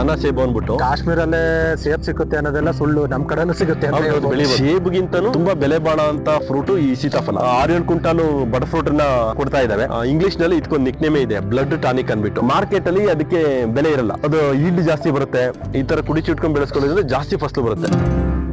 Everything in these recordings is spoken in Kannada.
ಆನಾ ಸೇಬು ಅಂದ್ಬಿಟ್ಟು. ಕಾಶ್ಮೀರಲ್ಲೇ ಸೇಬ್ ಸಿಗುತ್ತೆ ಅನ್ನೋದೆಲ್ಲ ಸುಳ್ಳು ನಮ್ ಕಡೆನೂ ಸಿಗುತ್ತೆ ಅಂತ ಹೇಳ್ಬೋದು. ಸೇಬ್ಗಿಂತನೂ ತುಂಬಾ ಬೆಲೆ ಬಾಳೋ ಅಂತ ಫ್ರೂಟ್ ಈ ಸೀತಾಫಲ. ಆರೇಳು ಕುಂಟಾಲು ಬಡ ಫ್ರೂಟ್ನ ಕೊಡ್ತಾ ಇದಾವೆ. ಇಂಗ್ಲಿಷ್ನಲ್ಲಿ ಇದಕ್ಕೊಂದು ನಿಕ್ನೇಮೇ ಇದೆ ಬ್ಲಡ್ ಟಾನಿಕ್ ಅನ್ಬಿಟ್ಟು ಮಾರ್ಕೆಟ್ ಅಲ್ಲಿ ಅದಕ್ಕೆ ಬೆಲೆ ಇರಲ್ಲ. ಅದು ಈಲ್ಡ್ ಜಾಸ್ತಿ ಬರುತ್ತೆ. ಈ ತರ ಕುಡಿಚಿಟ್ಕೊಂಡು ಬೆಳೆಸ್ಕೊಳ್ಳೋದ್ರಿಂದ ಜಾಸ್ತಿ ಫಸಲು ಬರುತ್ತೆ.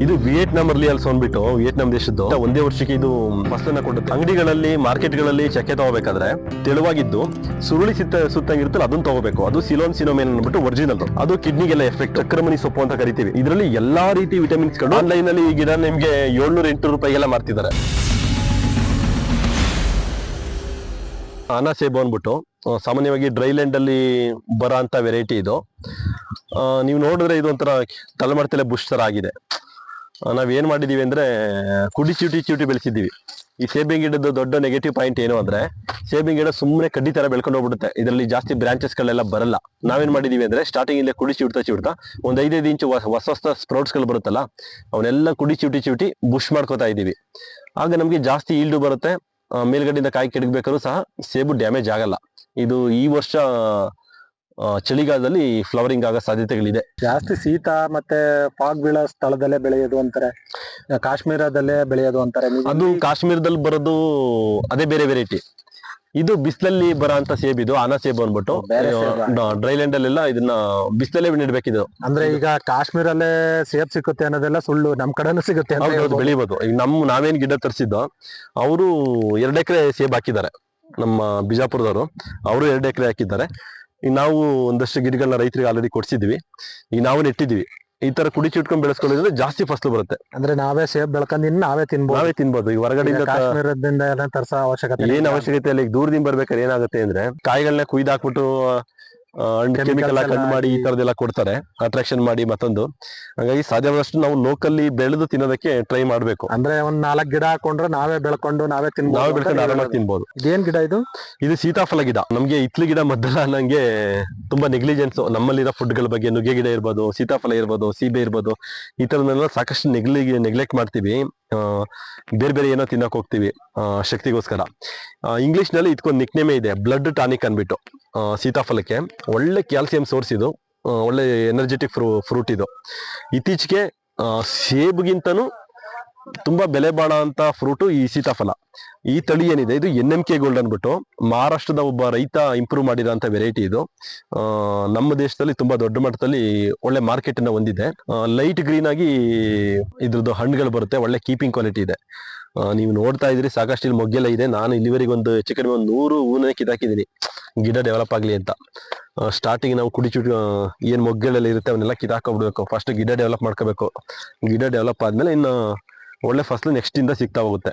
ಇದು ವಿಯೆಟ್ನಾಂ ಅಲ್ಲಿ ಅಲ್ಸ್ ಅಂದ್ಬಿಟ್ಟು ವಿಯೆಟ್ನಾಂ ದೇಶದ್ದು. ಒಂದೇ ವರ್ಷಕ್ಕೆ ಇದು ಫಸಲನ್ನ ಕೊಡುತ್ತೆ. ಅಂಗಡಿಗಳಲ್ಲಿ, ಮಾರ್ಕೆಟ್ಗಳಲ್ಲಿ ಚಕ್ಕೆ ತಗೋಬೇಕಾದ್ರೆ ತೆಳುವಾಗಿದ್ದು, ಸುರುಳಿ ಸುತ್ತ, ಸುತ್ತಂಗಿರುತ್ತಲ್ಲ, ಅದನ್ನ ತಗೋಬೇಕು. ಅದು ಸಿಲೋನ್ ಸಿನೋಮೇನ್ ಅಂದ್ಬಿಟ್ಟು ಒರಿಜಿನಲ್ ಅದು ಕಿಡ್ನಿಗೆಲ್ಲ ಎಫೆಕ್ಟ್ ಚಕ್ರಮಣಿ ಸೊಪ್ಪು ಅಂತ ಕರಿತೀವಿ. ಇದರಲ್ಲಿ ಎಲ್ಲಾ ರೀತಿ ವಿಟಮಿನ್ಸ್ಗಳು. ಆನ್ಲೈನ್ ಅಲ್ಲಿ ಈ ಗಿಡ ನಿಮ್ಗೆ ಏಳ್ನೂರ ಎಂಟು ರೂಪಾಯಿಗೆಲ್ಲ ಮಾರ್ತಿದ್ದಾರೆ. ಆನಾ ಸೇಬು ಅಂದ್ಬಿಟ್ಟು ಸಾಮಾನ್ಯವಾಗಿ ಡ್ರೈಲ್ಯಾಂಡ್ ಅಲ್ಲಿ ಬರೋ ಅಂತ ವೆರೈಟಿ ಇದು. ನೀವು ನೋಡಿದ್ರೆ ಇದು ಒಂಥರ ತಲೆಮಡ್ತಲೆ ಬುಷ್ ತರ ಆಗಿದೆ. ನಾವ್ ಏನ್ ಮಾಡಿದೀವಿ ಅಂದ್ರೆ, ಕುಡಿ ಚೂಟಿ ಚೂಟಿ ಬೆಳೆಸಿದೀವಿ ಈ ಸೇಬಿಂಗ್ ಗಿಡದ ದೊಡ್ಡ ನೆಗೆಟಿವ್ ಪಾಯಿಂಟ್ ಏನು ಅಂದ್ರೆ ಸೇಬಿಂಗ್ ಗಿಡ ಸುಮ್ಮನೆ ಕಡ್ಡಿ ತರ ಬೆಳ್ಕೊಂಡು ಹೋಗ್ಬಿಡುತ್ತೆ. ಇದರಲ್ಲಿ ಜಾಸ್ತಿ ಬ್ರಾಂಚಸ್ ಗಳೆಲ್ಲ ಬರಲ್ಲ. ನಾವೇನ್ ಮಾಡಿದೀವಿ ಅಂದ್ರೆ ಸ್ಟಾರ್ಟಿಂಗ್ ಇಲ್ಲೇ ಕುಡಿ ಚಿಡ್ತಾ ಚಿಡ್ತಾ, ಒಂದು ಐದೈದು ಇಂಚು ಹೊಸ ಹೊಸ ಹೊಸ ಸ್ಪ್ರೌಟ್ಸ್ಗಳು ಬರುತ್ತಲ್ಲ, ಅವನ್ನೆಲ್ಲ ಕುಡಿ ಚೀಟಿ ಚೀಟಿ ಬುಷ್ ಮಾಡ್ಕೋತಾ ಇದೀವಿ ಆಗ ನಮ್ಗೆ ಜಾಸ್ತಿ ಈಲ್ಡು ಬರುತ್ತೆ. ಮೇಲ್ಗಡೆಯಿಂದ ಕಾಯಿ ಕೆಡಗ್ಬೇಕಾದ್ರೂ ಸಹ, ಸೇಬು ಡ್ಯಾಮೇಜ್ ಆಗಲ್ಲ. ಇದು ಈ ವರ್ಷ ಚಳಿಗಾಲದಲ್ಲಿ ಫ್ಲವರಿಂಗ್ ಆಗೋ ಸಾಧ್ಯತೆಗಳಿದೆ. ಜಾಸ್ತಿ ಶೀತ ಮತ್ತೆ ಫಾಗ್ ಬೀಳೋ ಸ್ಥಳದಲ್ಲೇ ಬೆಳೆಯೋದು ಅಂತಾರೆ. ಕಾಶ್ಮೀರದಲ್ಲೇ ಬೆಳೆಯೋದು ಅಂತಾರೆ. ಅದು ಕಾಶ್ಮೀರದಲ್ಲಿ ಬರೋದು ಅದೇ ಬೇರೆ ವೆರೈಟಿ ಇದು ಬಿಸಿಲಲ್ಲಿ ಬರೋ ಅಂತ ಸೇಬ್ ಇದು ಆನಾ ಸೇಬು ಅನ್ಬಿಟ್ಟು? ಡ್ರೈಲ್ಯಾಂಡ್ ಅಲ್ಲೆಲ್ಲ ಇದನ್ನ ಬಿಸಿಲಲ್ಲೇ ನೆಡ್ಬೇಕಿದು. ಅಂದ್ರೆ ಈಗ ಕಾಶ್ಮೀರಲ್ಲೇ ಸೇಬ್ ಸಿಗುತ್ತೆ ಅನ್ನೋದೆಲ್ಲ ಸುಳ್ಳು. ನಮ್ ಕಡೆನೂ ಸಿಗುತ್ತೆ ಅಂತ ಹೌದು ಹೌದು ಹೇಳ್ಬೋದು. ಬೆಳಿಬೋದು ಈಗ ನಮ್ ನಾವೇನ್ ಗಿಡ ತರಿಸಿದ್ದು ಅವರು ಎರಡು ಎಕರೆ ಸೇಬ್ ಹಾಕಿದ್ದಾರೆ. ನಮ್ಮ ಬಿಜಾಪುರದವರು ಅವರು ಎರಡು ಎಕರೆ ಹಾಕಿದ್ದಾರೆ. ಈಗ ನಾವು ಒಂದಷ್ಟು ಗಿಡಗಳನ್ನ ರೈತರಿಗೆ ಆಲ್ರೆಡಿ ಕೊಡ್ಸಿದ್ವಿ. ಈಗ ನಾವು ನೆಟ್ಟಿದ್ವಿ. ಈ ತರ ಕುಡಿ ಚಿಟ್ಕೊಂಡ್ ಬೆಳೆಸ್ಕೊಳ್ಳೋದ್ರಿಂದ ಜಾಸ್ತಿ ಫಸಲು ಬರುತ್ತೆ. ಅಂದ್ರೆ ನಾವೇ ಸೇಬ್ ಬೆಳ್ಕೊಂಡ್ ನಾವೇ ತಿನ್ಬೋದು. ನಾವೇ ತಿನ್ಬೋದು. ಈಗ ಹೊರಗಡೆ ಹೊರಗಡೆಯಿಂದ ತರ್ಸೋ ಅವಶ್ಯಕತೆ ಏನ್. ಅವಶ್ಯಕತೆ ಇಲ್ಲ. ಈಗ ದೂರದಿಂದ ಬರ್ಬೇಕಾದ್ರೆ ಏನಾಗುತ್ತೆ ಅಂದ್ರೆ ಕಾಯಿಗಳನ್ನ ಕುಯ್ದು ಹಾಕ್ಬಿಟ್ಟು Chemicals ಕೆಮಿಕಲ್ ಎಲ್ಲ ಹಾಕಂಡ್ ಮಾಡಿ ಈ. ತರದೆಲ್ಲ ಕೊಡ್ತಾರೆ ಅಟ್ರಾಕ್ಷನ್ ಮಾಡಿ ಮತ್ತೊಂದು. ಹಾಗಾಗಿ ಸಾಧ್ಯವಾದಷ್ಟು ನಾವು ಲೋಕಲ್ಲಿ ಬೆಳೆದು ತಿನ್ನೋದಕ್ಕೆ ಟ್ರೈ ಮಾಡಬೇಕು. ಅಂದ್ರೆ ಒಂದ್ ನಾಲ್ಕು ಗಿಡ ಹಾಕೊಂಡ್ರೆ ನಾವೇ ಬೆಳ್ಕೊಂಡು ನಾವೇ ತಿನ್ಬೋದು ನಾವೇ ಬೆಳ್ಕೊಂಡು ಆರಾಮಾಗಿ ತಿನ್ಬೋದು. ಇದೇನ್ ಗಿಡ ಇದು? ಇದು ಸೀತಾಫಲ ಗಿಡ. ನಮ್ಗೆ ಇತ್ಲಿ ಗಿಡ ಮೊದಲ ನಂಗೆ ತುಂಬಾ ನೆಗ್ಲಿಜೆನ್ಸ್ ನಮ್ಮಲ್ಲಿರೋ ಫುಡ್ಗಳ ಬಗ್ಗೆ ನುಗ್ಗೆ ಗಿಡ ಇರ್ಬೋದು ಸೀತಾಫಲ ಇರ್ಬೋದು ಸೀಬೆ ಇರ್ಬೋದು ಈ ತರದನ್ನೆಲ್ಲ ಸಾಕಷ್ಟು ನೆಗ್ಲಿ ನೆಗ್ಲೆಕ್ಟ್ ಮಾಡ್ತೀವಿ. ಬೇರೆ ಬೇರೆ ಏನೋ ತಿನ್ನಕ್ ಹೋಗ್ತೀವಿ ಶಕ್ತಿಗೋಸ್ಕರ. ಇಂಗ್ಲಿಷ್ನಲ್ಲಿ ಇದಕ್ಕೊಂದು ನಿಕ್ನೇಮೇ ಇದೆ ಬ್ಲಡ್ ಟಾನಿಕ್ ಅನ್ಬಿಟ್ಟು ಸೀತಾಫಲಕ್ಕೆ. ಒಳ್ಳೆ ಕ್ಯಾಲ್ಸಿಯಂ ಸೋರ್ಸ್ ಇದು. ಒಳ್ಳೆ ಎನರ್ಜೆಟಿಕ್ ಫ್ರೂ ಫ್ರೂಟ್ ಇದು. ಇತ್ತೀಚೆಗೆ ಆ, ತುಂಬ ಬೆಲೆ ಬಾಳೋ ಅಂತ ಫ್ರೂಟು ಈ ಸೀತಾಫಲ. ಈ ತಳಿ ಏನಿದೆ ಇದು ಎನ್ ಎಂ ಕೆ ಗೋಲ್ಡ್ ಅನ್ಬಿಟ್ಟು ಮಹಾರಾಷ್ಟ್ರದ ಒಬ್ಬ ರೈತ ಇಂಪ್ರೂವ್ ಮಾಡಿದಂಥ ವೆರೈಟಿ ಇದು. ನಮ್ಮ ದೇಶದಲ್ಲಿ ತುಂಬಾ ದೊಡ್ಡ ಮಟ್ಟದಲ್ಲಿ ಒಳ್ಳೆ ಮಾರ್ಕೆಟ್ ಅನ್ನ ಹೊಂದಿದೆ. ಲೈಟ್ ಗ್ರೀನ್ ಆಗಿ ಇದ್ರದ್ದು ಹಣ್ಣುಗಳು ಬರುತ್ತೆ ಒಳ್ಳೆ ಕೀಪಿಂಗ್ ಕ್ವಾಲಿಟಿ ಇದೆ. ನೀವು ನೋಡ್ತಾ ಇದ್ರಿ ಸಾಕಷ್ಟು ಇಲ್ಲಿ ಮೊಗ್ಗೆಲ್ಲ ಇದೆ. ನಾನು ಇಲ್ಲಿವರೆಗೆ ಒಂದು ಹೆಚ್ಚು ಕಡಿಮೆ ಒಂದು ನೂರು ಹೂನೇ ಕಿತ್ತಾಕಿದ್ದೀನಿ ಗಿಡ ಡೆವಲಪ್ ಆಗಲಿ ಅಂತ. ಸ್ಟಾರ್ಟಿಂಗ್ ನಾವು ಕುಡಿ ಚುಟ್ ಏನ್ ಮೊಗ್ಗಳೆಲ್ಲ ಇರುತ್ತೆ ಅವನ್ನೆಲ್ಲ ಕಿತ್ತಾಕೊಂಡ್ಬಿಡ್ಬೇಕು ಫಸ್ಟ್ ಗಿಡ ಡೆವಲಪ್ ಮಾಡ್ಕೋಬೇಕು. ಗಿಡ ಡೆವಲಪ್ ಆದ್ಮೇಲೆ ಇನ್ನು ಒಳ್ಳೆ ಫಸಲು ನೆಕ್ಸ್ಟ್ ಇಂದ ಸಿಗ್ತಾ ಹೋಗುತ್ತೆ.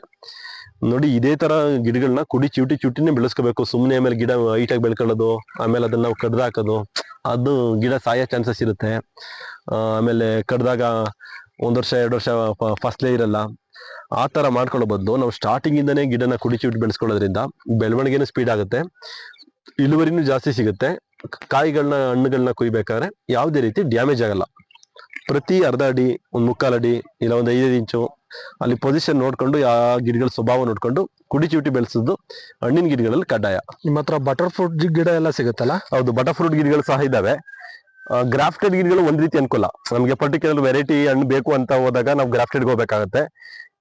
ನೋಡಿ, ಇದೇ ತರ ಗಿಡಗಳನ್ನ ಕುಡಿ ಚೂಟಿ ಚೂಟಿನೇ ಬೆಳೆಸ್ಕೋಬೇಕು. ಸುಮ್ಮನೆ ಆಮೇಲೆ ಗಿಡ ಹೈಟಾಗಿ ಬೆಳ್ಕೊಳ್ಳೋದು, ಆಮೇಲೆ ಅದನ್ನ ನಾವು ಕಡ್ದು ಹಾಕೋದು, ಅದು ಗಿಡ ಸಾಯೋ ಚಾನ್ಸಸ್ ಇರುತ್ತೆ. ಆಮೇಲೆ ಕಡ್ದಾಗ ಒಂದ್ ವರ್ಷ, ಎರಡು ವರ್ಷ ಫಸ್ಲೇ ಇರಲ್ಲ. ಆ ತರ ಮಾಡ್ಕೊಳ್ಳೋ ಬದಲು ನಾವು ಸ್ಟಾರ್ಟಿಂಗ್ ಇಂದನೇ ಗಿಡನ ಕುಡಿ ಚೂಟಿ ಬೆಳೆಸ್ಕೊಳ್ಳೋದ್ರಿಂದ ಬೆಳವಣಿಗೆನೂ ಸ್ಪೀಡ್ ಆಗುತ್ತೆ. ಇಳುವರಿನೂ ಜಾಸ್ತಿ ಸಿಗುತ್ತೆ. ಕಾಯಿಗಳನ್ನ ಹಣ್ಣುಗಳನ್ನ ಕುಯ್ಬೇಕಾದ್ರೆ ಯಾವುದೇ ರೀತಿ ಡ್ಯಾಮೇಜ್ ಆಗಲ್ಲ. ಪ್ರತಿ ಅರ್ಧ ಅಡಿ ಒಂದು ಮುಕ್ಕಾಲು ಅಡಿ ಇಲ್ಲ ಒಂದು ಐದೈದು ಇಂಚು ಅಲ್ಲಿ ಪೊಸಿಷನ್ ನೋಡ್ಕೊಂಡು ಆ ಗಿಡಗಳ ಸ್ವಭಾವ ನೋಡ್ಕೊಂಡು ಕುಡಿ ಚೂಟಿ ಬೆಳೆಸೋದು ಹಣ್ಣಿನ ಗಿಡಗಳಲ್ಲಿ ಕಡ್ಡಾಯ. ನಿಮ್ಮ ಹತ್ರ ಬಟರ್ ಫ್ರೂಟ್ ಗಿಡ ಎಲ್ಲ ಸಿಗುತ್ತಲ್ಲ? ಹೌದು ಬಟರ್ ಫ್ರೂಟ್ ಗಿಡಗಳು ಸಹ ಇದಾವೆ ಗ್ರಾಫ್ಟೆಡ್ ಗಿಡಗಳು ಒಂದ್ ರೀತಿ ಅನುಕೂಲ. ನಮಗೆ ಪರ್ಟಿಕ್ಯುಲರ್ ವೆರೈಟಿ ಹಣ್ಣು ಬೇಕು ಅಂತ ಹೋದಾಗ ನಾವು ಗ್ರಾಫ್ಟೆಡ್ ಹೋಗ್ಬೇಕಾಗತ್ತೆ.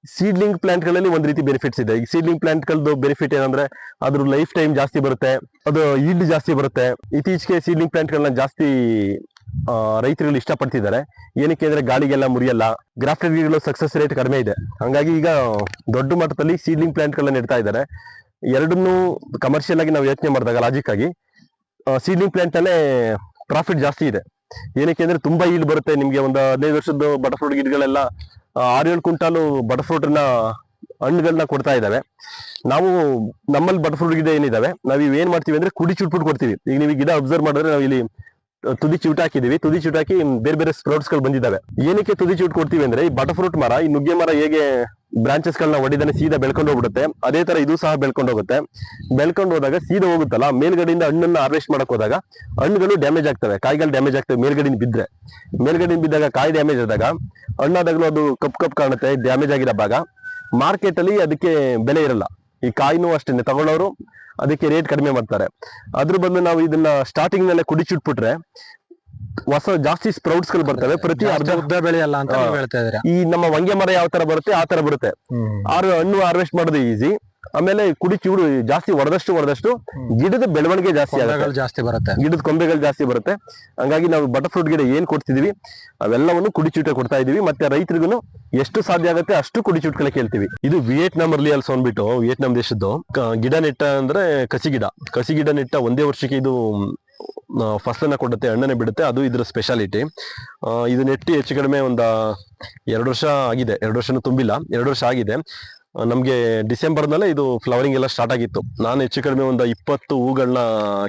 ಸೀಡ್ಲಿಂಗ್ ಪ್ಲಾಂಟ್ಗಳಲ್ಲಿ ಒಂದ್ ರೀತಿ ಬೆನಿಫಿಟ್ಸ್ ಇದೆ. ಈಗ ಸೀಡ್ಲಿಂಗ್ ಪ್ಲಾಂಟ್ ಗಳದ್ದು ಬೆನಿಫಿಟ್ ಏನಂದ್ರೆ ಅದ್ರ ಲೈಫ್ ಟೈಮ್ ಜಾಸ್ತಿ ಬರುತ್ತೆ, ಅದು ಈಲ್ಡ್ ಜಾಸ್ತಿ ಬರುತ್ತೆ. ಇತ್ತೀಚೆಗೆ ಸೀಡ್ಲಿಂಗ್ ಪ್ಲಾಂಟ್ ಗಳನ್ನ ಜಾಸ್ತಿ ರೈತರುಗಳು ಇಷ್ಟಪಡ್ತಿದ್ದಾರೆ. ಏನಕ್ಕೆ ಅಂದ್ರೆ ಗಾಳಿಗೆಲ್ಲ ಮುರಿಯಲ್ಲ ಗ್ರಾಫ್ಟೆಡ್ ಗಿಡಗಳು ಸಕ್ಸಸ್ ರೇಟ್ ಕಡಿಮೆ ಇದೆ. ಹಂಗಾಗಿ ಈಗ ದೊಡ್ಡ ಮಟ್ಟದಲ್ಲಿ ಸೀಡ್ಲಿಂಗ್ ಪ್ಲಾಂಟ್ ಗಳನ್ನ ನೆಡ್ತಾ ಇದ್ದಾರೆ. ಎರಡನ್ನೂ ಕಮರ್ಷಿಯಲ್ ಆಗಿ ನಾವು ಯೋಚನೆ ಮಾಡಿದಾಗ ಲಾಜಿಕ್ ಆಗಿ ಸೀಡ್ಲಿಂಗ್ ಪ್ಲಾಂಟ್ ಪ್ರಾಫಿಟ್ ಜಾಸ್ತಿ ಇದೆ. ಏನಕ್ಕೆ ಅಂದ್ರೆ ತುಂಬಾ ಈಲ್ಡ್ ಬರುತ್ತೆ. ನಿಮ್ಗೆ ಒಂದು ಹದಿನೈದು ವರ್ಷದ ಬಟರ್ಫ್ಲೂಟ್ ಗಿಡಗಳೆಲ್ಲ ಆ, ಆರು ಏಳು ಕ್ವಿಂಟಾಲು ಬಟರ್ ಫ್ರೂಟ್ನ ಹಣ್ಣುಗಳನ್ನ ಕೊಡ್ತಾ ಇದಾವೆ ನಾವು ನಮ್ಮಲ್ಲಿ ಬಟರ್ ಫ್ರೂಟ್ ಗಿಡ ಏನಿದಾವೆ? ನಾವು ಇವ್ ಏನ್ ಮಾಡ್ತೀವಿ ಅಂದ್ರೆ ಕುಡಿ ಚುಟ್ಬಿಟ್ಟು ಕೊಡ್ತೀವಿ. ಈಗ ನೀವು ಗಿಡ ಅಬ್ಸರ್ವ್ ಮಾಡಿದ್ರೆ ನಾವು ಇಲ್ಲಿ ತುದಿ ಚೂಟ್ ಹಾಕಿದೀವಿ ತುದಿ ಚೂಟ್ ಹಾಕಿ ಬೇರೆ ಬೇರೆ ಸ್ಪ್ರೌಟ್ಸ್ಗಳು ಬಂದಿದ್ದಾವೆ. ಏನಕ್ಕೆ ತುದಿ ಚೂಟ್ ಕೊಡ್ತೀವಿ ಅಂದ್ರೆ ಈ ಬಟರ್ ಫ್ರೂಟ್ ಮರ ಈ ನುಗ್ಗೆ ಮರ ಹೇಗೆ ಬ್ರಾಂಚಸ್ ಗಳನ್ನ ಒಡಿದನೆ ಸೀದಾ ಬೆಳ್ಕೊಂಡು ಹೋಗ್ಬಿಡುತ್ತೆ. ಅದೇ ತರ ಇದು ಸಹ ಬೆಳ್ಕೊಂಡು ಹೋಗುತ್ತೆ. ಬೆಳ್ಕೊಂಡು ಹೋದಾಗ ಸೀದಾ ಹೋಗುತ್ತಲ್ಲ, ಮೇಲ್ಗಡೆಯಿಂದ ಹಣ್ಣನ್ನ ಹಾರ್ವೆಸ್ಟ್ ಮಾಡಕ್ ಹೋದಾಗ ಹಣ್ಣುಗಳು ಡ್ಯಾಮೇಜ್ ಆಗ್ತವೆ. ಕಾಯಿಗಳು ಡ್ಯಾಮೇಜ್ ಆಗ್ತವೆ ಮೇಲ್ಗಡೆಯಿಂದ ಬಿದ್ದರೆ ಮೇಲ್ಗಡೆಯಿಂದ ಬಿದ್ದಾಗ ಕಾಯಿ ಡ್ಯಾಮೇಜ್ ಆದಾಗ ಹಣ್ಣಾದಾಗಲೂ ಅದು ಕಪ್ ಕಪ್ ಕಾಣುತ್ತೆ ಡ್ಯಾಮೇಜ್ ಆಗಿರೋ ಭಾಗ. ಮಾರ್ಕೆಟ್ ಅಲ್ಲಿ ಅದಕ್ಕೆ ಬೆಲೆ ಇರಲ್ಲ. ಈ ಕಾಯಿನೂ ಅಷ್ಟೇ, ತಗೊಳ್ಳೋರು ಅದಕ್ಕೆ ರೇಟ್ ಕಡಿಮೆ ಮಾಡ್ತಾರೆ. ಅದ್ರ ಬದಲು ನಾವು ಇದನ್ನ ಸ್ಟಾರ್ಟಿಂಗ್ ನಲ್ಲೇ ಕುಡಿ ಚುಟ್ಬಿಟ್ರೆ ಹೊಸ ಜಾಸ್ತಿ ಸ್ಪ್ರೌಟ್ಸ್ಗಳು ಬರ್ತವೆ. ಪ್ರತಿ ಅರ್ಧ ಬೆಳೆ ಬೆಳೆಯಲ್ಲ ಅಂತ. ಹೇಳ್ತಾ ಇದೀರಾ ಈ ನಮ್ಮ ವಂಗೆ ಮರ ಯಾವ ತರ ಬರುತ್ತೆ ಆ ತರ ಬರುತ್ತೆ. ಆರು ಹಣ್ಣು ಹಾರ್ವೆಸ್ಟ್ ಮಾಡೋದು ಈಸಿ ಆಮೇಲೆ ಕುಡಿ ಚೂಡು ಜಾಸ್ತಿ ಹೊಡೆದಷ್ಟು ಹೊಡೆದಷ್ಟು ಗಿಡದ ಬೆಳವಣಿಗೆ ಜಾಸ್ತಿ ಆಗುತ್ತೆ. ಜಾಸ್ತಿ ಬರುತ್ತೆ. ಗಿಡದ ಕೊಂಬೆಗಳು ಜಾಸ್ತಿ ಬರುತ್ತೆ. ಹಂಗಾಗಿ ನಾವು ಬಟರ್ ಫ್ರೂಟ್ ಗಿಡ ಏನ್ ಕೊಡ್ತಿದೀವಿ ಅವೆಲ್ಲವನ್ನು ಕುಡಿಚೂಟ ಕೊಡ್ತಾ ಇದೀವಿ ಮತ್ತೆ ರೈತರಿಗೂ ಎಷ್ಟು ಸಾಧ್ಯ ಆಗುತ್ತೆ ಅಷ್ಟು ಕುಡಿಚೂಟ್ಗಳೇ ಕೇಳ್ತೀವಿ. ಇದು ವಿಯೆಟ್ನಾಂ ಅಲ್ಲಿ ಅಲ್ಸ್ ಅಂದ್ಬಿಟ್ಟು ವಿಯೆಟ್ನಾಂ ದೇಶದ್ದು ಗಿಡ ನೆಟ್ಟ ಅಂದ್ರೆ ಕಸಿ ಗಿಡ. ಕಸಿ ಗಿಡ ನೆಟ್ಟ ಒಂದೇ ವರ್ಷಕ್ಕೆ ಇದು ಫಸಲನ್ನ ಕೊಡುತ್ತೆ ಹಣ್ಣನ್ನೇ ಬಿಡುತ್ತೆ ಅದು ಇದ್ರ ಸ್ಪೆಷಾಲಿಟಿ ಇದು ನೆಟ್ಟಿ ಹೆಚ್ಚು ಕಡಿಮೆ ಒಂದು ಎರಡು ವರ್ಷ ಆಗಿದೆ ಎರಡು ವರ್ಷನೂ ತುಂಬಿಲ್ಲ ಎರಡು ವರ್ಷ ಆಗಿದೆ. ನಮಗೆ ನಮ್ಗೆ ಡಿಸೆಂಬರ್ ನಲ್ಲೇ ಇದು ಫ್ಲವರಿಂಗ್ ಎಲ್ಲ ಸ್ಟಾರ್ಟ್ ಆಗಿತ್ತು. ನಾನು ಹೆಚ್ಚು ಕಡಿಮೆ ಒಂದು ಇಪ್ಪತ್ತು ಹೂಗಳನ್ನ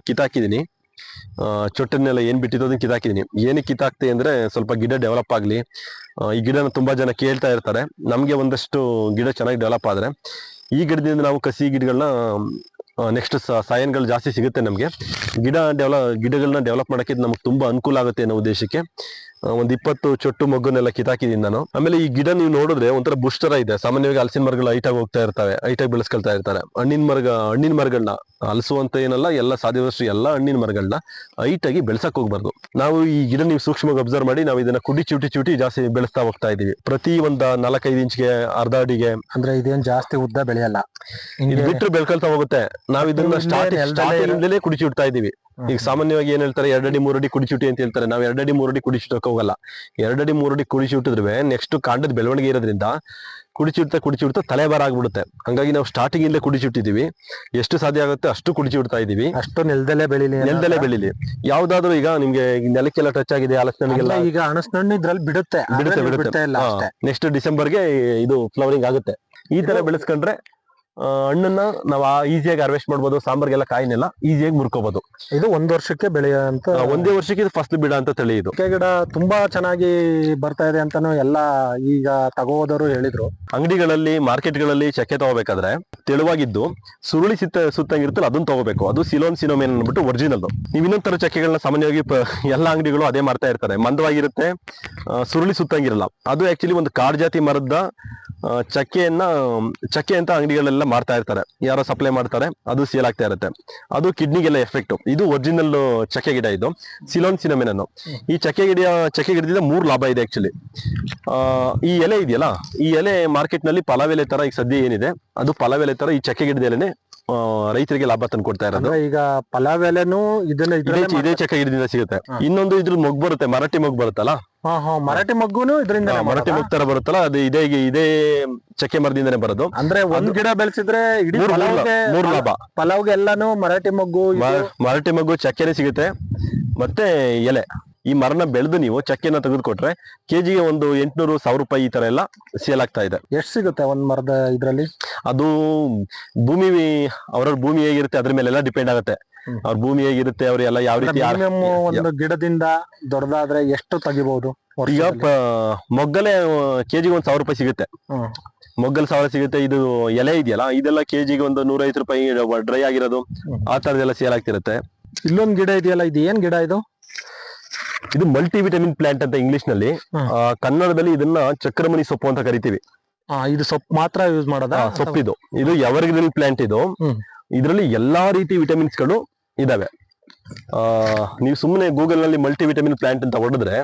ಕಿತ್ತಾಕಿದೀನಿ ಆ, ಚೊಟ್ಟನ್ನೆಲ್ಲ ಏನು ಬಿಟ್ಟಿದ್ದು ಅದನ್ನ ಕಿತ್ತಾಕಿದೀನಿ ಏನಕ್ಕೆ ಕಿತ್ತಾಕ್ತೆ ಅಂದ್ರೆ ಸ್ವಲ್ಪ ಗಿಡ ಡೆವಲಪ್ ಆಗಲಿ ಈ ಗಿಡನ ತುಂಬಾ ಜನ ಕೇಳ್ತಾ ಇರ್ತಾರೆ. ನಮಗೆ ಒಂದಷ್ಟು ಗಿಡ ಚೆನ್ನಾಗಿ ಡೆವಲಪ್ ಆದ್ರೆ ಈ ಗಿಡದಿಂದ ನಾವು ಕಸಿ ಗಿಡಗಳನ್ನ ನೆಕ್ಸ್ಟ್ ಸಾಯನ್ಗಳು ಜಾಸ್ತಿ ಸಿಗುತ್ತೆ ನಮಗೆ. ಗಿಡ ಡೆವಲಪ್ ಗಿಡಗಳನ್ನ ಡೆವಲಪ್ ಮಾಡೋಕ್ಕೆ ಇದು ನಮ್ಗೆ ತುಂಬ ಅನುಕೂಲ ಆಗುತ್ತೆ ಅನ್ನೋ ಉದ್ದೇಶಕ್ಕೆ. ಒಂದ್ ಇಪ್ಪತ್ತು ಚೊಟ್ಟು ಮಗ್ಗುನೆಲ್ಲ ಕಿತಾಕಿದ್ದೀನಿ ನಾನು. ಆಮೇಲೆ ಈ ಗಿಡ ನೀವು ನೋಡಿದ್ರೆ ಒಂಥರ ಬುಷ್ಟರ ಇದೆ. ಸಾಮಾನ್ಯವಾಗಿ ಹಲಸಿನ ಮರಗಳು ಆಗಿ ಹೋಗ್ತಾ ಇರ್ತವೆ ಆಗಿ ಬೆಳೆಸ್ಕೊಳ್ತಾ ಇರ್ತಾರೆ. ಹಣ್ಣಿನ ಮರಗ ಹಣ್ಣಿನ ಮರಗಳನ್ನ ಅಲಸುವಂತ ಏನಲ್ಲ ಎಲ್ಲ ಸಾಧ್ಯವಷ್ಟು ಎಲ್ಲ ಹಣ್ಣಿನ ಮರಗಳನ್ನ ಹೈಟಾಗಿ ಬೆಳೆಸಕ್ ಹೋಗ್ಬಾರ್ದು. ನಾವು ಈ ಗಿಡ ನೀವು ಸೂಕ್ಷ್ಮವಾಗಿ ಅಬ್ಸರ್ವ್ ಮಾಡಿ ನಾವು ಇದನ್ನ ಕುಡಿ ಚೂಟಿ ಚೂಟಿ ಜಾಸ್ತಿ ಬೆಳೆಸ್ತಾ ಹೋಗ್ತಾ ಇದೀವಿ. ಪ್ರತಿ ಒಂದ ನಾಲ್ಕೈದು ಇಂಚ್ಗೆ ಅರ್ಧ ಅಡಿಗೆ ಅಂದ್ರೆ ಇದೇನ್ ಜಾಸ್ತಿ ಉದ್ದ ಬೆಳೆಯಲ್ಲ. ಇದು ಬಿಟ್ಟರು ಬೆಳ್ಕೊಳ್ತಾ ಹೋಗುತ್ತೆ. ನಾವ್ ಇದನ್ನ ಸ್ಟಾರ್ಟಿಂಗ್ ಕುಡಿ ಚುಡ್ತಾ ಇದೀವಿ. ಈಗ ಸಾಮಾನ್ಯವಾಗಿ ಏನ್ ಹೇಳ್ತಾರೆ ಎರಡಡಿ ಮೂರಡಿ ಕುಡಿ ಚುಟಿ ಅಂತ ಹೇಳ್ತಾರೆ. ನಾವ್ ಎರಡಡಿ ಮೂರಡಿ ಕುಡಿ ಚುಟ್ಟಕ್ ಹೋಗಲ್ಲ. ಎರಡಡಿ ಮೂರಡಿ ಕುಡಿ ಚುಟ್ಟಿದ್ರೆ ನೆಕ್ಸ್ಟ್ ಕಾಂಡದ ಬೆಳವಣಿಗೆ ಇರೋದ್ರಿಂದ ಕುಡಿಚಿಡ್ತಾ ಕುಡಿಚಿಡ್ತಾ ಚುಡ್ತಾ ತಲೆ ಭಾರ ಆಗ್ಬಿಡುತ್ತೆ. ಹಂಗಾಗಿ ನಾವು ಸ್ಟಾರ್ಟಿಂಗ್ ಇಂದ ಕುಡಿಚಿಟ್ಟಿದೀವಿ ಎಷ್ಟು ಸಾಧ್ಯ ಆಗುತ್ತೆ? ಅಷ್ಟು ಕುಡಿಚಿಡ್ತಾ ಇದೀವಿ. ಅಷ್ಟು ನೆಲದಲ್ಲೇ ಬೆಳಿಲಿ ನೆಲದಲ್ಲೇ ಬೆಳಿಲಿ. ಯಾವ್ದಾದ್ರು ಈಗ ನಿಮ್ಗೆ ಈ ನೆಲಕ್ಕೆಲ್ಲ ಟಚ್ ಆಗಿದೆ ಅಂದ್ರೆ ಈಗ ಹಣ್ಣು ಇದ್ರಲ್ಲಿ ಬಿಡುತ್ತೆ. ಬಿಡುತ್ತೆ ನೆಕ್ಸ್ಟ್ ಡಿಸೆಂಬರ್ಗೆ ಇದು ಫ್ಲವರಿಂಗ್ ಆಗುತ್ತೆ. ಈ ತರ ಬೆಳೆಸ್ಕೊಂಡ್ರೆ ಹಣ್ಣನ್ನ ನಾವು ಈಸಿಯಾಗಿ ಹಾರ್ವೆಸ್ಟ್ ಮಾಡ್ಬೋದು ಸಾಂಬಾರ್ಗೆಲ್ಲ ಕಾಯಿನೆಲ್ಲ ಈಸಿಯಾಗಿ ಮುರ್ಕೋಬಹುದು ಇದು ಒಂದ್ ವರ್ಷಕ್ಕೆ ಬೆಳೆಯುವಂತ ಒಂದೇ ವರ್ಷಕ್ಕೆ ಇದು ಫಸ್ಟ್ ಬಿಡ ಅಂತ ತಳಿ ಇದು ಗಿಡ ತುಂಬಾ ಚೆನ್ನಾಗಿ ಬರ್ತಾ ಇದೆ ಅಂತಾನು ಎಲ್ಲ ಈಗ ತಗೋದವರು ಹೇಳಿದ್ರು. ಅಂಗಡಿಗಳಲ್ಲಿ ಮಾರ್ಕೆಟ್ಗಳಲ್ಲಿ ಚಕ್ಕೆ ತಗೋಬೇಕಾದ್ರೆ ತೆಳುವಾಗಿದ್ದು ಸುರುಳಿ ಸುತ್ತ ಸುತ್ತಂಗಿರುತ್ತಲ್ಲ ಅದನ್ನ ತಗೋಬೇಕು. ಅದು ಸಿಲೋನ್ ಸಿನೋಮೇನ್ ಅನ್ಬಿಟ್ಟು ಒರಿಜಿನಲ್ ನೀವು ಇನ್ನೊಂದ್ ತರ ಚಕ್ಕೆಗಳನ್ನ ಸಾಮಾನ್ಯವಾಗಿ ಎಲ್ಲಾ ಅಂಗಡಿಗಳು ಅದೇ ಮಾಡ್ತಾ ಇರ್ತಾರೆ. ಮಂದವಾಗಿರುತ್ತೆ ಸುರುಳಿ ಸುತ್ತಂಗಿರಲ್ಲ. ಅದು ಆಕ್ಚುಲಿ ಒಂದು ಕಾಡ್ ಜಾತಿ ಮರದ ಚಕ್ಕೆಯನ್ನ ಚಕ್ಕೆ ಅಂತ ಅಂಗಡಿಗಳೆಲ್ಲ ಮಾರ್ತಾ ಇರ್ತಾರೆ. ಯಾರೋ ಸಪ್ಲೈ ಮಾಡ್ತಾರೆ ಅದು ಸೇಲ್ ಆಗ್ತಾ ಇರುತ್ತೆ. ಅದು ಕಿಡ್ನಿಗೆಲ್ಲ ಎಫೆಕ್ಟ್ ಇದು ಒರಿಜಿನಲ್ ಚಕ್ಕೆ ಗಿಡ ಇದು ಸಿಲೋನ್ ಸಿನಮಿನ ಈ ಚಕ್ಕೆ ಗಿಡ ಚಕ್ಕೆ ಗಿಡದಿಂದ ಮೂರು ಲಾಭ ಇದೆ ಆಕ್ಚುಲಿ ಈ ಎಲೆ ಇದೆಯಲ್ಲ ಈ ಎಲೆ ಮಾರ್ಕೆಟ್ನಲ್ಲಿ ಪಲಾವೆಲೆ ತರ ಈಗ ಸದ್ಯ ಏನಿದೆ ಅದು ಪಲಾವೆಲೆ ತರ ಈ ಚಕ್ಕೆ ಗಿಡದ ಎಲೆನೆ ರೈತರಿಗೆ ಲಾಭ ತಂದು ಕೊಡ್ತಾ ಇರೋದು. ಈಗ ಪಲಾವ್ ಎಲೆನೂ ಇದನ್ನ ಇದೇ ಚಕ್ಕೆ ಗಿಡದಿಂದ ಸಿಗುತ್ತೆ. ಇನ್ನೊಂದು ಇದ್ರ ಮೊಗ್ ಬರುತ್ತೆ ಮರಾಠಿ ಮೊಗ್ ಬರುತ್ತಲ್ಲ? ಹಾ ಹಾ ಮರಾಠಿ ಮಗ್ಗುನು ಇದರಿಂದ ಮರಾಠಿ ಮೊಗ್ ತರ ಬರುತ್ತಲ್ಲ ಅದು ಇದೇ ಇದೇ ಚಕ್ಕೆ ಮರದಿಂದನೇ ಬರೋದು. ಅಂದ್ರೆ ಒಂದ್ ಗಿಡ ಬೆಳೆಸಿದ್ರೆ ಇಡೀ ಮೂರ್ ಮೂರ್ ಲಾ- ಪಲಾವ್ಗೆ ಮೂರ್ ಲಾಭ. ಪಲಾವ್ಗೆ ಎಲ್ಲಾನು ಮರಾಠಿ ಮಗ್ಗು ಇದು- ಮರಾಠಿ ಮಗ್ಗು ಚಕ್ಕೆನೆ ಸಿಗುತ್ತೆ. ಮತ್ತೆ ಎಲೆ. ಈ ಮರನ ಬೆಳೆದು ನೀವು ಚಕ್ಕೆನ ತೆಗೆದುಕೊಟ್ರೆ ಕೆಜಿಗೆ ಒಂದು ಎಂಟುನೂರು ಸಾವಿರ ರೂಪಾಯಿ ಈ ತರ ಎಲ್ಲ ಸೇಲ್ ಆಗ್ತಾ ಇದೆ. ಎಷ್ಟು ಸಿಗುತ್ತೆ ಒಂದ್ ಮರದ ಇದ್ರಲ್ಲಿ? ಅದು ಭೂಮಿ ಅವ್ರವ್ರ ಭೂಮಿ ಹೇಗಿರುತ್ತೆ ಅದ್ರ ಮೇಲೆಲ್ಲ ಡಿಪೆಂಡ್ ಆಗುತ್ತೆ. ಅವ್ರ ಭೂಮಿ ಹೇಗಿರುತ್ತೆ ಅವ್ರ ಎಲ್ಲ ಯಾವ ರೀತಿ ಒಂದು ಗಿಡದಿಂದ ದೊಡ್ಡದಾದ್ರೆ ಎಷ್ಟು ತೆಗಿಬಹುದು ಈಗ ಮೊಗ್ಗಲೆ ಕೆಜಿಗೆ ಒಂದ್ ಸಾವಿರ ರೂಪಾಯಿ ಸಿಗುತ್ತೆ. ಮೊಗ್ಗಲ್ ಸಾವಿರ ಸಿಗುತ್ತೆ ಇದು ಎಲೆ ಇದೆಯಲ್ಲ ಇದೆಲ್ಲ ಕೆಜಿಗೆ ಒಂದು ನೂರೈವತ್ತು ರೂಪಾಯಿ ಡ್ರೈ ಆಗಿರೋದು ಆ ತರದೆಲ್ಲ ಸೇಲ್ ಆಗ್ತಿರುತ್ತೆ. ಇಲ್ಲೊಂದ್ ಗಿಡ ಇದೆಯಲ್ಲ ಇದು ಏನ್ ಗಿಡ ಇದು? ಇದು ಮಲ್ಟಿ ವಿಟಮಿನ್ ಪ್ಲಾಂಟ್ ಅಂತ ಇಂಗ್ಲಿಷ್ನಲ್ಲಿ. ಕನ್ನಡದಲ್ಲಿ ಇದನ್ನ ಚಕ್ರಮಣಿ ಸೊಪ್ಪು ಅಂತ ಕರಿತೀವಿ. ಇದು ಸೊಪ್ಪು ಮಾತ್ರ ಯೂಸ್ ಮಾಡೋದಾ? ಸೊಪ್ಪು ಸೊಪ್ಪಿದು. ಇದು ಎವರ್ಗ್ರೀನ್ ಪ್ಲಾಂಟ್ ಇದು. ಇದರಲ್ಲಿ ಎಲ್ಲಾ ರೀತಿ ವಿಟಮಿನ್ಸ್ಗಳು ಇದಾವೆ. ಆ ನೀವು ಸುಮ್ಮನೆ ಗೂಗಲ್ನಲ್ಲಿ ಮಲ್ಟಿ ವಿಟಮಿನ್ ಪ್ಲಾಂಟ್ ಅಂತ ಹೊಡೆದ್ರೆ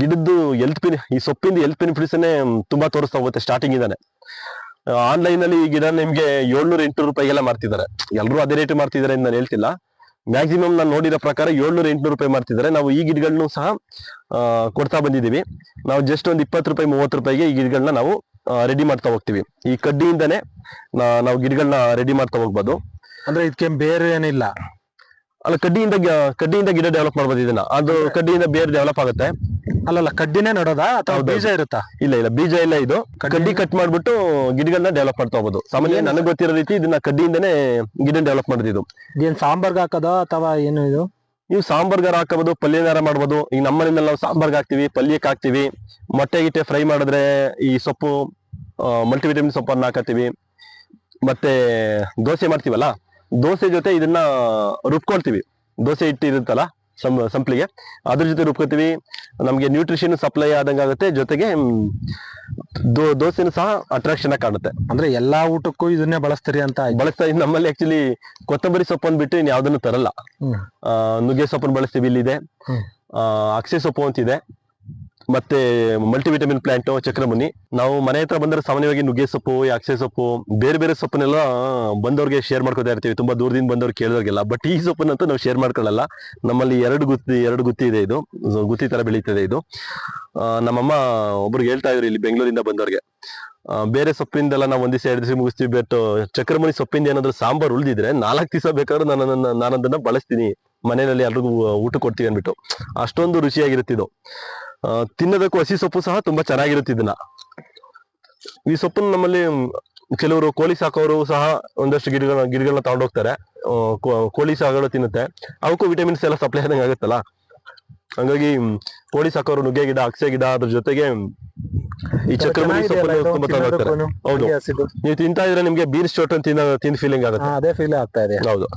ಗಿಡದ್ದು ಹೆಲ್ತ್ ಬೆನಿ ಈ ಸೊಪ್ಪಿಂದ ಹೆಲ್ತ್ ಬೆನಿಫಿಟ್ಸ್ ತುಂಬಾ ತೋರಿಸ್ತಾ ಹೋಗುತ್ತೆ ಸ್ಟಾರ್ಟಿಂಗ್ ಇಂದಾನೆ. ಆನ್ಲೈನ್ ಅಲ್ಲಿ ಈ ಗಿಡ ನಿಮ್ಗೆ ಏಳ್ನೂರ ಎಂಟು ರೂಪಾಯಿಗೆಲ್ಲ ಮಾಡ್ತಿದ್ದಾರೆ ಎಲ್ಲರೂ ಅದೇ ರೇಟ್ ಮಾಡ್ತಿದ್ದಾರೆ ಅಂತ ನಾನು ಹೇಳ್ತಿಲ್ಲ. ಮ್ಯಾಕ್ಸಿಮಮ್ ನಾನು ನೋಡಿರೋ ಪ್ರಕಾರ ಏಳ್ನೂರ ಎಂಟುನೂರು ರೂಪಾಯಿ ಮಾಡ್ತಿದ್ದಾರೆ. ನಾವು ಈ ಗಿಡಗಳನ್ನು ಸಹ ಕೊಡ್ತಾ ಬಂದಿದ್ದೀವಿ. ನಾವು ಜಸ್ಟ್ ಒಂದು ಇಪ್ಪತ್ತು ರೂಪಾಯಿ ಮೂವತ್ತು ರೂಪಾಯಿಗೆ ಈ ಗಿಡಗಳನ್ನ ನಾವು ರೆಡಿ ಮಾಡ್ತಾ ಹೋಗ್ತೀವಿ. ಈ ಕಡ್ಡಿಯಿಂದನೇ ನಾವು ಗಿಡಗಳನ್ನ ರೆಡಿ ಮಾಡ್ತಾ ಹೋಗ್ಬೋದು. ಅಂದ್ರೆ ಇದಕ್ಕೆ ಬೇರೆ ಏನಿಲ್ಲ? ಅಲ್ಲ ಕಡ್ಡಿಯಿಂದ ಕಡ್ಡಿಯಿಂದ ಗಿಡ ಡೆವಲಪ್ ಮಾಡ್ಬೋದು ಇದನ್ನ. ಅದು ಕಡ್ಡಿಯಿಂದ ಬೇರೆ ಡೆವಲಪ್ ಆಗುತ್ತೆ. ಅಲ್ಲಲ್ಲ ಕಡ್ಡಿನೇ ನಡೋದಾ ಅಥವಾ ಹೌದು. ಬೀಜ ಇರುತ್ತಾ? ಇಲ್ಲ ಇಲ್ಲ ಬೀಜ ಇಲ್ಲ ಇದು. ಕಡ್ಡಿ ಕಟ್ ಮಾಡ್ಬಿಟ್ಟು ಗಿಡಗಳನ್ನ ಡೆವಲಪ್ ಮಾಡ್ತಾ ಹೋಗ್ಬೋದು ಸಾಮಾನ್ಯ ಏನು? ನನಗೆ ಗೊತ್ತಿರೋ ರೀತಿ ಇದನ್ನ ಕಡ್ಡಿಯಿಂದನೇ ಗಿಡ ಡೆವಲಪ್ ಮಾಡಿದ್ದು ಇದೇನ್ ಸಾಂಬಾರ್ಗ್ ಹಾಕೋದಾ ಅಥವಾ ಏನು ಇದು? ನೀವು ಸಾಂಬಾರ್ಗಾರ ಹಾಕಬಹುದು ಪಲ್ಯನಾರ ಮಾಡ್ಬೋದು. ಈಗ ನಮ್ಮ ಮನೆಯಲ್ಲಿ ನಾವು ಸಾಂಬಾರ್ಗೆ ಹಾಕ್ತಿವಿ ಪಲ್ಯಕ್ಕೆ ಹಾಕ್ತಿವಿ. ಮೊಟ್ಟೆ ಗಿಟ್ಟೆ ಫ್ರೈ ಮಾಡಿದ್ರೆ ಈ ಸೊಪ್ಪು ಮಲ್ಟಿವಿಟಮಿನ್ ಸೊಪ್ಪನ್ನ ಹಾಕತ್ತೀವಿ. ಮತ್ತೆ ದೋಸೆ ಮಾಡ್ತೀವಲ್ಲ ದೋಸೆ ಜೊತೆ ಇದನ್ನ ರುಬ್ಕೊಳ್ತೀವಿ. ದೋಸೆ ಹಿಟ್ಟು ಇರುತ್ತಲ್ಲ ಸಂ ಸಂಪ್ಲಿಗೆ. ಅದ್ರ ಜೊತೆ ರುಬ್ಕೋತೀವಿ. ನಮಗೆ ನ್ಯೂಟ್ರಿಷನ್ ಸಪ್ಲೈ ಆದಂಗೆ ಆಗುತ್ತೆ. ಜೊತೆಗೆ ದೋ ದೋಸೆನೂ ಸಹ ಅಟ್ರಾಕ್ಷನ್ ಆಗಿ ಕಾಣುತ್ತೆ. ಅಂದ್ರೆ ಎಲ್ಲಾ ಊಟಕ್ಕೂ ಇದನ್ನೇ ಬಳಸ್ತೀರಿ ಅಂತ ಬಳಸ್ತಾ ಇದ್ ನಮ್ಮಲ್ಲಿ ಆಕ್ಚುಲಿ ಕೊತ್ತಂಬರಿ ಸೊಪ್ಪನ್ನು ಬಿಟ್ಟು ಇನ್ ಯಾವ್ದನ್ನು ತರಲ್ಲ. ನುಗ್ಗೆ ಸೊಪ್ಪನ್ನು ಬಳಸ್ತೀವಿ ಇಲ್ಲಿದೆ ಅಕ್ಷೆ ಅಕ್ಷಯ ಸೊಪ್ಪು ಅಂತಿದೆ. ಮತ್ತೆ ಮಲ್ಟಿವಿಟಮಿನ್ ಪ್ಲಾಂಟ್ ಚಕ್ರಮುನಿ. ನಾವು ಮನೆ ಹತ್ರ ಬಂದ್ರೆ ಸಾಮಾನ್ಯವಾಗಿ ನುಗ್ಗೆ ಸೊಪ್ಪು ಈ ಸೊಪ್ಪು, ಬೇರೆ ಬೇರೆ ಸೊಪ್ಪನ್ನೆಲ್ಲ ಬಂದವ್ರಿಗೆ ಶೇರ್ ಮಾಡ್ಕೊತಾ ಇರ್ತೀವಿ. ತುಂಬಾ ದೂರದಿಂದ ಬಂದವ್ರು ಕೇಳಿದವ್ರಿಗೆಲ್ಲ. ಬಟ್ ಈ ಸೊಪ್ಪನ್ನಂತೂ ನಾವು ಶೇರ್ ಮಾಡ್ಕೊಳ್ಳಲ್ಲ. ನಮ್ಮಲ್ಲಿ ಎರಡು ಗುತ್ತಿ ಎರಡು ಗುತ್ತಿ ಇದೆ ಇದು. ಗುತ್ತಿ ತರ ಬೆಳೀತದೆ ಇದು. ನಮ್ಮಮ್ಮ ಒಬ್ರಿಗೆ ಹೇಳ್ತಾ ಇದ್ರು ಇಲ್ಲಿ ಬೆಂಗಳೂರಿಂದ ಬಂದವ್ರಿಗೆ. ಬೇರೆ ಸೊಪ್ಪಿಂದೆಲ್ಲ ನಾವು ಒಂದ್ ದಿವಸ, ಎರಡು ದಿವಸ ಮುಗಿಸ್ತೀವಿ. ಬಟ್ ಚಕ್ರಮುನಿ ಸೊಪ್ಪಿಂದ ಏನಾದ್ರು ಸಾಂಬಾರ್ ಉಳಿದಿದ್ರೆ ನಾಲ್ಕು ದಿವಸ ಬೇಕಾದ್ರೂ ನಾನು ನಾನು ಅದನ್ನ ಬಳಸ್ತೀನಿ. ಮನೆಯಲ್ಲಿ ಎಲ್ರಿಗೂ ಊಟ ಕೊಡ್ತೀವಿ ಅನ್ಬಿಟ್ಟು ಅಷ್ಟೊಂದು ರುಚಿಯಾಗಿರುತ್ತೆ ಇದು. ಆ, ತಿನ್ನೋದಕ್ಕೂ ಹಸಿ ಸೊಪ್ಪು ಸಹ ತುಂಬಾ ಚೆನ್ನಾಗಿರುತ್ತೆ ಇದನ್ನ. ಈ ಸೊಪ್ಪನ್ನು ನಮ್ಮಲ್ಲಿ ಕೆಲವರು ಕೋಳಿ ಸಾಕೋರು ಸಹ ಒಂದಷ್ಟು ಗಿಡಗಳ ಗಿಡಗಳನ್ನ ತಗೊಂಡೋಗ್ತಾರೆ. ಕೋಳಿ ಸಾಗಳು ತಿನ್ನುತ್ತೆ. ಅವಕ್ಕೂ ವಿಟಮಿನ್ಸ್ ಎಲ್ಲ ಸಪ್ಲೈ ಆದಂಗೆ ಆಗುತ್ತಲ್ಲ? ಹಂಗಾಗಿ ಕೋಳಿ ಸಾಕೋರು ನುಗ್ಗೆ ಗಿಡ ಅಕ್ಷೆ ಗಿಡ ಅದ್ರ ಜೊತೆಗೆ ಈ ಚಕ್ರಮಣಿ ಸೊಪ್ಪನ್ನು ತುಂಬಾ ತಗೊಂಡೋಗ್ತಾರೆ. ಹೌದು. ನೀವು ತಿಂತಾ ಇದ್ರೆ ನಿಮ್ಗೆ ಬೀನ್ಸ್ ಚೋಟ್ ತಿನ್ನ ತಿಂದ ಫೀಲಿಂಗ್ ಆಗುತ್ತೆ. ಅದೇ ಫೀಲ್ ಆಗ್ತಾ ಇದೆ. ಹೌದು.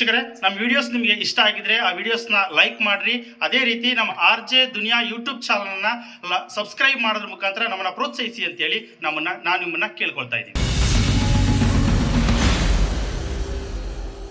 ವೀಕ್ಷಕರೇ ನಮ್ಮ ವಿಡಿಯೋಸ್ ನಿಮಗೆ ಇಷ್ಟ ಆಗಿದ್ರೆ ಆ ವಿಡಿಯೋಸ್ನ ಲೈಕ್ ಮಾಡಿರಿ. ಅದೇ ರೀತಿ ನಮ್ಮ ಆರ್ ಜೆ ದುನಿಯಾ ಯೂಟ್ಯೂಬ್ ಚಾನಲ್ನ ಸಬ್ಸ್ಕ್ರೈಬ್ ಮಾಡೋದ್ರ ಮುಖಾಂತರ ನಮ್ಮನ್ನು ಪ್ರೋತ್ಸಾಹಿಸಿ ಅಂತೇಳಿ ನಮ್ಮನ್ನು, ನಾನು ನಿಮ್ಮನ್ನ ಕೇಳ್ಕೊಳ್ತಾ ಇದ್ದೀನಿ.